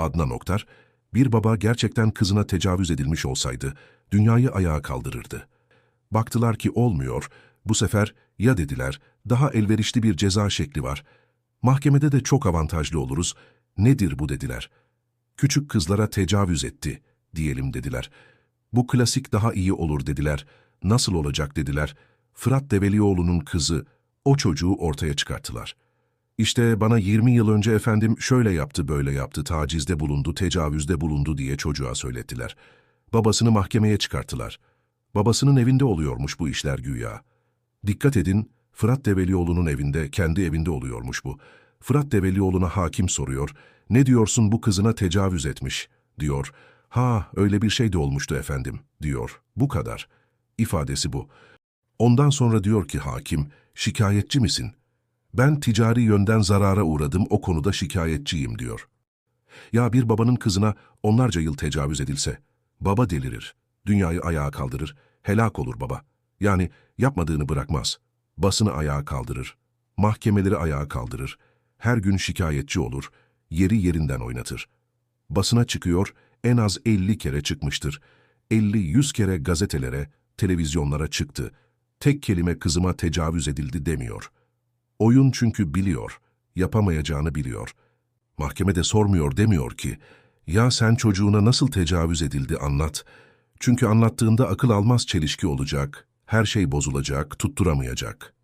Adnan Oktar, bir baba gerçekten kızına tecavüz edilmiş olsaydı, dünyayı ayağa kaldırırdı. Baktılar ki olmuyor, bu sefer ya dediler, daha elverişli bir ceza şekli var. Mahkemede de çok avantajlı oluruz, nedir bu dediler. Küçük kızlara tecavüz etti, diyelim dediler. Bu klasik daha iyi olur dediler. Nasıl olacak dediler. Fırat Develioğlu'nun kızı, o çocuğu ortaya çıkarttılar. İşte bana 20 yıl önce efendim şöyle yaptı böyle yaptı, tacizde bulundu, tecavüzde bulundu diye çocuğa söylettiler. Babasını mahkemeye çıkarttılar. Babasının evinde oluyormuş bu işler güya. Dikkat edin, Fırat Develioğlu'nun evinde, kendi evinde oluyormuş bu. Fırat Develioğlu'na hakim soruyor, ne diyorsun bu kızına tecavüz etmiş, diyor. Ha, öyle bir şey de olmuştu efendim, diyor. Bu kadar. İfadesi bu. Ondan sonra diyor ki hakim, şikayetçi misin? Ben ticari yönden zarara uğradım, o konuda şikayetçiyim diyor. Ya bir babanın kızına onlarca yıl tecavüz edilse, baba delirir, dünyayı ayağa kaldırır, helak olur baba. Yani yapmadığını bırakmaz, basını ayağa kaldırır, mahkemeleri ayağa kaldırır, her gün şikayetçi olur, yeri yerinden oynatır. Basına çıkıyor, en az 50 kere çıkmıştır. 50-100 kere gazetelere, televizyonlara çıktı. Tek kelime kızıma tecavüz edildi demiyor. Oyun çünkü biliyor, yapamayacağını biliyor. Mahkemede sormuyor demiyor ki, ya sen çocuğuna nasıl tecavüz edildi anlat. Çünkü anlattığında akıl almaz çelişki olacak, her şey bozulacak, tutturamayacak.